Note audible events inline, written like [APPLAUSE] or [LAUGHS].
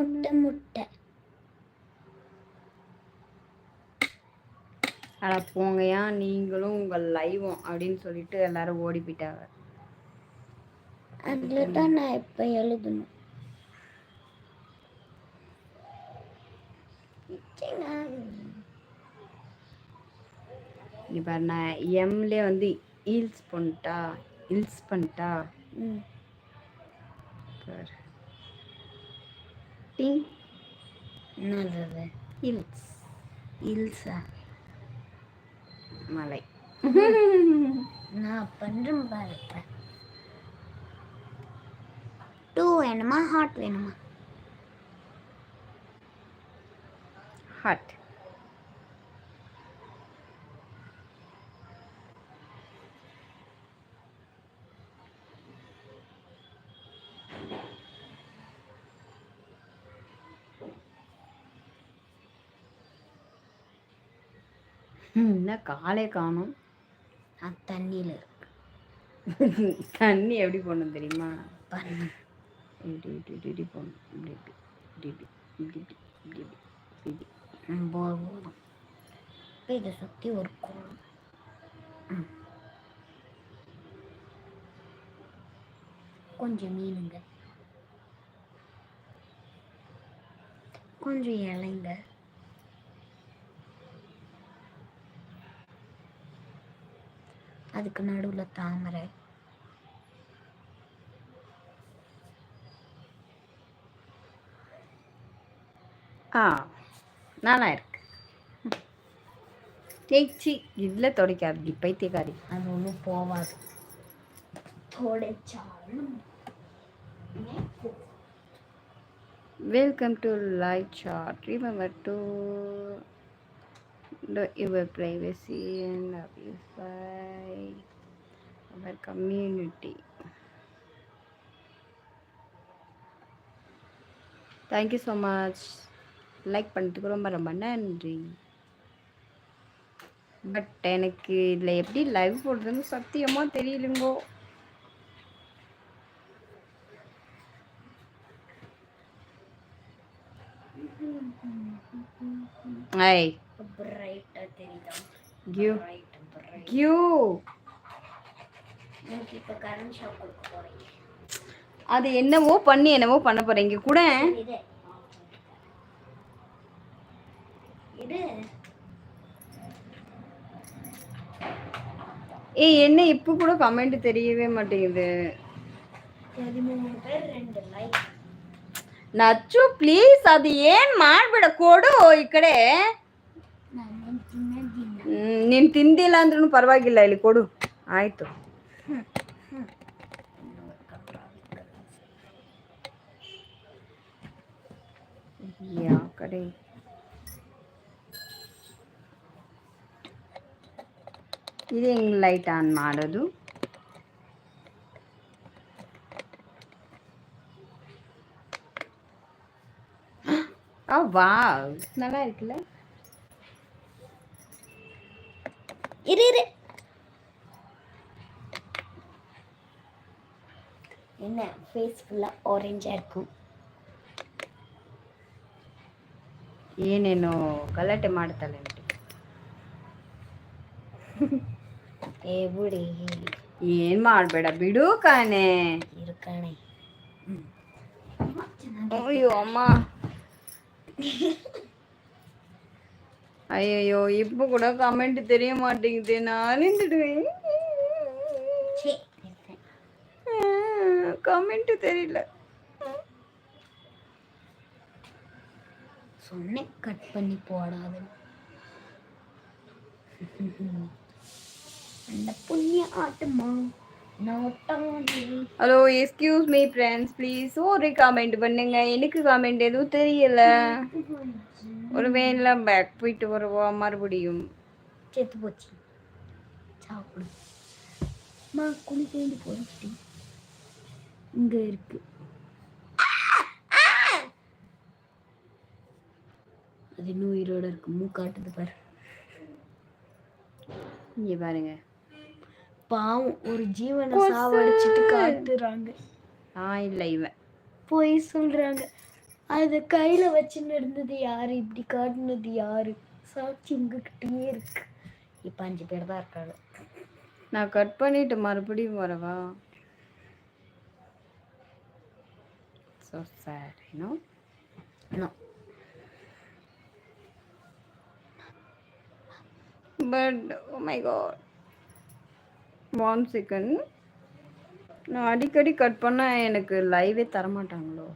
முட்டை முட்டை. அட போங்கயா நீங்களும் உங்கள் லைவும் அப்படின்னு சொல்லிட்டு எல்லாரும் ஓடி போயிட்டாங்க அதில் தான் நான் இப்போ எழுதணும். இப்போ நான் எம்லே வந்து ஹீல்ஸ் பண்ணிட்டா ஹில்ஸ் பண்ணிட்டா? ம். டிங் என்னது? ஹில்ஸ் இல்சா மலை நான் பண்ணுறேன் பாரு இப்ப. டூ வேணுமா? ஹாட் வேணுமா? ஹாட் என்ன காலை காணும். அது தண்ணியில் இருக்கு. தண்ணி எப்படி போடணும் தெரியுமா? இப்படி இப்படி இப்படி போடணும். இப்படி இப்படி இப்படி இப்படி இப்படி இப்படி இப்படி போதும் இப்போ இதை சுற்றி ஒரு கோலம் கொஞ்சம் மீனுங்க. கொஞ்சம் இலைங்க. அதுக்கு நடுவில் தாமரை. ஆ நல்லா இருக்கு. தேய்ச்சி இதில் துடைக்காது பைத்தியக்காரி. அது ஒன்றும் தொடைச்சாலும் welcome to light chart remember to your privacy and amplify our community. Thank you so much like பண்ணுறதுக்கு ரொம்ப ரொம்ப நன்றி. பட் எனக்கு இதில் எப்படி லைவ் போடுறதுன்னு சத்தியமாக தெரியலுங்கோ. ஐ கியூ கியூ அது என்னவோ பண்ணி என்னவோ பண்ண போறீங்க கூட. ஏய் என்ன இப்போ கூட கமெண்ட் தெரியவே மாட்டேங்குது. நச்சு ப்ளீஸ் அது ஏன் மாட்பிட கொடு இக்கடே? ನಾನು ತಿನ್ನೋದಿಲ್ಲ ಹ್ಮ್, ನೀನ್ ತಿಂದಿಲ್ಲ ಅಂದ್ರೂ ಪರವಾಗಿಲ್ಲ ಇಲ್ಲಿ ಕೊಡು ಆಯ್ತು ಯಾವ ಕಡೆ ಇದು ಹೆಂಗ್ ಲೈಟ್ ಆನ್ ಮಾಡೋದು ஆ வா நல்லா இருக்குல்ல இரு இரு என்ன ஃபேஸ் ஃபுல்லாக ஆரஞ்சாக இருக்கும் ಏನೇನು ಗಲಾಟೆ ಮಾಡ್ತಾಳೆ ಆಂಟಿ ಏ ಬಿಡಿ ಏನ್ ಮಾಡ್ಬೇಡ ಬಿಡು ಕಾನೆ இருக்கானே ಅಯ್ಯೋ ಅಮ್ಮ ஐயோ இப்போ கூட கமெண்ட் தெரிய மாட்டேங்குது. நான் சே கமெண்ட் தெரியல. சொன்னேன் கட் பண்ணி போடாது [LAUGHS] அந்த புண்ணிய ஆட்டமா hello excuse me friends please ஒரு கமெண்ட் பண்ணுங்க. எனக்கு கமெண்ட் எதுவும் தெரியல. ஒரு வேலை பேக் போயிட்டு வருவா மறுபடியும் செத்து போச்சு. சாப்பிடு. மா குளிக்கேண்டி போயிட்டு இங்க இருக்கு. அது இன்னும் உயிரோட இருக்கு. மூக்காட்டுது பாரு. இங்க பாருங்க. பாவம் ஒரு ஜீவனை சாவடிச்சிட்டு காட்டுறாங்க. நான் இல்லை இவன். போய் சொல்றாங்க. அது கையில் வச்சுன்னு இருந்தது யார்? இப்படி காட்டினது யார்? சாட்சி உங்ககிட்டயே இருக்கு. இப்போ அஞ்சு பேர் தான் இருக்காங்க. நான் கட் பண்ணிட்டு மறுபடியும் வரவா? So sad no but oh my god one second நான் அடிக்கடி கட் பண்ணால் எனக்கு லைவே தரமாட்டாங்களோ?